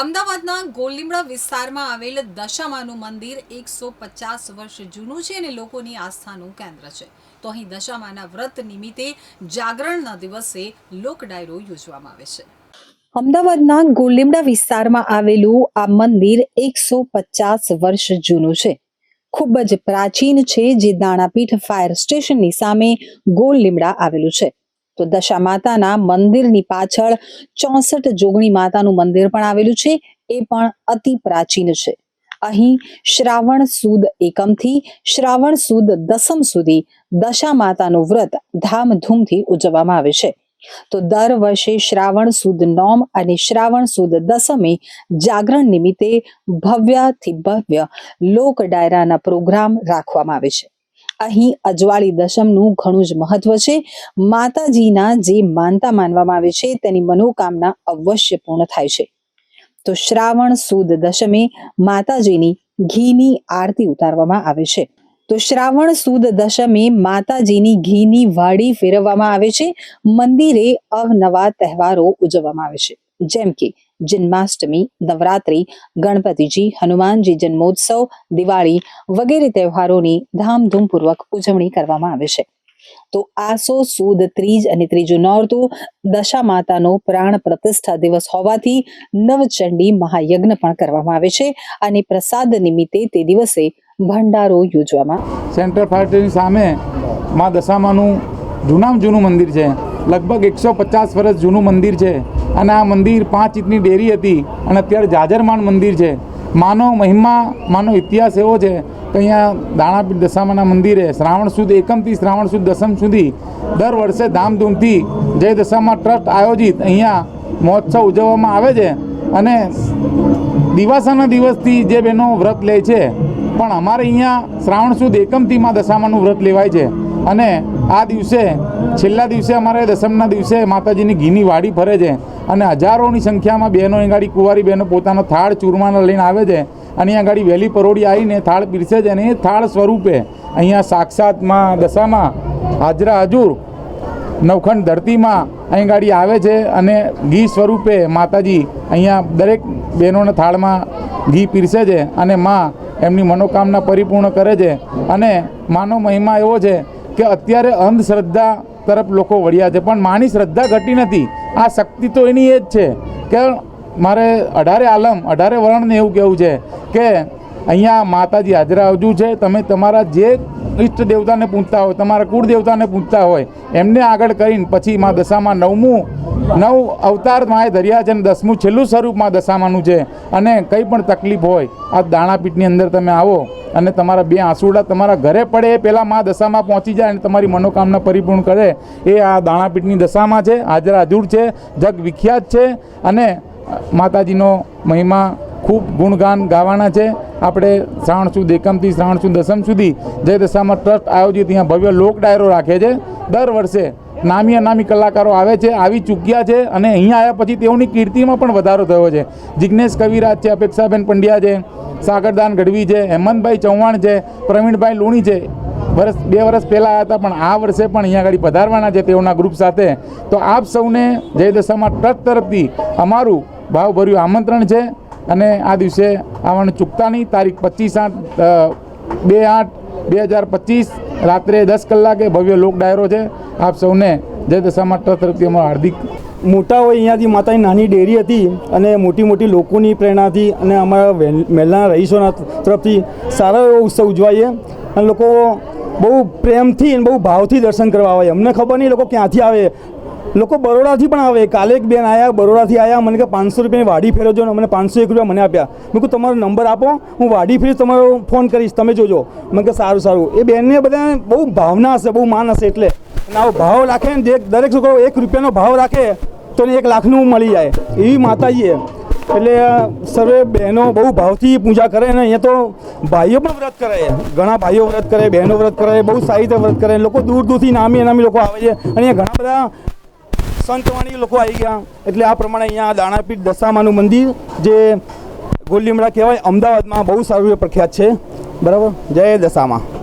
અમદાવાદના ગોલીમડા વિસ્તારમાં આવેલ દશામાનું મંદિર એકસો પચાસ વર્ષ જૂનું છે અને લોકોની આસ્થાનું કેન્દ્ર છે. તો અહીં દશામાના વ્રત નિમિત્તે જાગરણના દિવસે લોક ડાયરો યોજવામાં આવે છે. અમદાવાદના ગોલીમડા વિસ્તારમાં આવેલું આ મંદિર એકસો પચાસ વર્ષ જૂનું છે. ખૂબ જ પ્રાચીન છે, જે દાણાપીઠ ફાયર સ્ટેશનની સામે ગોળ લીમડા આવેલું છે. તો દશા માતાના મંદિરની પાછળ ચોસઠ જોગણી માતાનું મંદિર પણ આવેલું છે, એ પણ અતિ પ્રાચીન છે. અહીં શ્રાવણ સુદ એકમથી શ્રાવણ સુદ દસમ સુધી દશા માતાનું વ્રત ધામધૂમથી ઉજવવામાં આવે છે. તો દર વર્ષે શ્રાવણ સુદ નોમ અને શ્રાવણ સુદ દસમે જાગરણ નિમિત્તે ભવ્યથી ભવ્ય લોક ડાયરાના પ્રોગ્રામ રાખવામાં આવે છે. અહીં અજવાળી દશમનું ઘણું જ મહત્વ છે. માતાજીના જે માનતા માનવામાં આવે છે, તેની મનોકામના અવશ્ય પૂર્ણ થાય છે. તો શ્રાવણ સુદ દશમે માતાજીની ઘીની આરતી ઉતારવામાં આવે છે. તો શ્રાવણ સુદ દશમે માતાજીની ઘીની વાડી ફેરવવામાં આવે છે. મંદિરે અવનવા તહેવારો ઉજવવામાં આવે છે. જેમ કે જન્માષ્ટમી, નવરાત્રી, ગણપતિજી, હનુમાનજી જન્મોત્સવ, દિવાળી વગેરે તહેવારોની ધામધૂમપૂર્વક ઉજવણી કરવામાં આવે છે. તો આસો, સુદ, ત્રીજ અને ત્રીજું નોરતું દશા માતાનો પ્રાણ પ્રતિષ્ઠા દિવસ હોવાથી નવચંડી મહાયજ્ઞ પણ કરવામાં આવે છે અને પ્રસાદ નિમિત્તે તે દિવસે ભંડારો યોજવામાં સેન્ટ્રલ ફાયર સામે મા દશામાનું જૂનામાં જૂનું મંદિર છે. લગભગ એકસો પચાસ વર્ષ જૂનું મંદિર છે. અને આ મંદિર પાંચ ઇંચની ડેરી હતી અને અત્યારે જાજરમાન મંદિર છે. માનો મહિમા માનો ઇતિહાસ એવો છે કે અહીંયા દાણાપીઠ દશામાના મંદિરે શ્રાવણ સુદ એકમથી શ્રાવણ સુદ દસમ સુધી દર વર્ષે ધામધૂમથી જય દશામાં ટ્રસ્ટ આયોજિત અહીંયા મહોત્સવ ઉજવવામાં આવે છે. અને દિવાસાના દિવસથી જે બહેનો વ્રત લે છે, પણ અમારે અહીંયા શ્રાવણ સુદ એકમથીમાં દશામાનું વ્રત લેવાય છે. અને આ દિવસે, છેલ્લા દિવસે અમારે દસમના દિવસે માતાજીની ઘીની વાડી ફરે છે અને હજારોની સંખ્યામાં બહેનો ગાડી કુંવારી બહેનો પોતાનો થાળ ચૂરમાનો લઈને આવે છે. અને અહીંયા ગાડી વહેલી પરોડી આવીને થાળ પીરસે છે અને એ થાળ સ્વરૂપે અહીંયા સાક્ષાતમાં દશામાં હાજરા હજુર નવખંડ ધરતીમાં અહીં ગાડી આવે છે અને ઘી સ્વરૂપે માતાજી અહીંયા દરેક બહેનોના થાળમાં ઘી પીરસે છે અને માં એમની મનોકામના પરિપૂર્ણ કરે છે. અને માનો મહિમા એવો છે કે અત્યારે અંધશ્રદ્ધા તરફ લોકો વળ્યા છે. પણ માની શ્રદ્ધા ઘટી નથી. આ શક્તિ તો એની એ જ છે કે મારે અઢારે આલમ, અઢારે વર્ણને એવું કહેવું છે કે અહીંયા માતાજી હાજરા હજુ છે. તમે તમારા જે ઈષ્ટ દેવતાને પૂજતા હોય, તમારા કુળ દેવતાને પૂજતા હોય, એમને આગળ કરીને પછી માં દશામાં નવમું, નવ અવતાર માએ ધર્યા છે અને દસમું છેલ્લું સ્વરૂપમાં દશામાનું છે. અને કંઈ પણ તકલીફ હોય, આ દાણાપીઠની અંદર તમે આવો. અને તમારા બે આંસુડા તમારા ઘરે પડે એ પહેલાં મા દશામાં પહોંચી જાય અને તમારી મનોકામના પરિપૂર્ણ કરે. એ આ દાણાપીઠની દશામાં છે, હાજર હાજુર છે, જગ વિખ્યાત છે અને માતાજીનો મહિમા ખૂબ ગુણગાન ગાવાના છે. આપણે શ્રાવણ સુદ એકમથી શ્રાવણ સુદ દસમ સુધી જય દશામાં ટ્રસ્ટ આયોજિત, અહીંયા ભવ્ય લોક ડાયરો રાખે છે. દર વર્ષે નામી અનામી કલાકારો આવે છે, આવી ચૂક્યા છે અને અહીંયા આવ્યા પછી તેઓની કીર્તિમાં પણ વધારો થયો છે. જિજ્ઞેશ કવિરાજ છે, અપેક્ષાબેન પંડ્યા છે, સાગરદાન ગઢવી છે, હેમંતભાઈ ચૌહાણ છે, પ્રવીણભાઈ લુણી છે. વર્ષ, બે વર્ષ પહેલાં આવ્યા હતા, પણ આ વર્ષે પણ અહીંયા આગળ પધારવાના છે તેઓના ગ્રુપ સાથે. તો આપ સૌને જય દશામાં ટ્રસ્ટ તરફથી અમારું ભાવભર્યું આમંત્રણ છે અને આ દિવસે આવવાનું ચૂકતા નહીં તારીખ પચીસ આઠ બે આઠ, બે હજાર પચીસ રાત્રે દસ કલાકે ભવ્ય લોક ડાયરો છે. આપ સૌને જય દશામાં તરફથી અમારો હાર્દિક મોટા હોય અહીંયાથી માતાની નાની ડેરી હતી અને મોટી મોટી લોકોની પ્રેરણાથી અને અમારા મહેલાના રહીશોના તરફથી સારો એવો ઉત્સવ ઉજવાઈએ. અને લોકો બહુ પ્રેમથી અને બહુ ભાવથી દર્શન કરવા આવે. અમને ખબર નહીં લોકો ક્યાંથી આવે. લોકો બરોડાથી પણ આવે. કાલે એક બેન આવ્યા બરોડાથી આવ્યા મને કે પાંચસો રૂપિયાની વાડી ફેરવજો ને મને પાંચસો એક રૂપિયા મને આપ્યા. મેં કહું તમારો નંબર આપો, હું વાડી ફેરી તમારો ફોન કરીશ, તમે જોજો. મેં કે સારું સારું. એ બેનને બધા બહુ ભાવના હશે, બહુ માન હશે એટલે. અને આવો ભાવ રાખે ને દરેક- છોકરો એક રૂપિયાનો ભાવ રાખે, તો એને એક લાખનું મળી જાય. એવી માતાજીએ એટલે સર્વે બહેનો બહુ ભાવથી પૂજા કરે ને, અહીંયા તો ભાઈઓ પણ વ્રત કરે. ઘણા ભાઈઓ વ્રત કરે, બહેનો વ્રત કરે, બહુ સારી રીતે વ્રત કરે. લોકો દૂર દૂરથી નામી નામી લોકો આવે છે. અને અહીંયા ઘણા બધા સંતવાણી લોકો આવી ગયા. એટલે આ પ્રમાણે અહીંયા દાણાપીઠ દશામાનું મંદિર જે ગોલીમડા કહેવાય, અમદાવાદમાં બહુ સારું પ્રખ્યાત છે. બરાબર? જય દશામાં.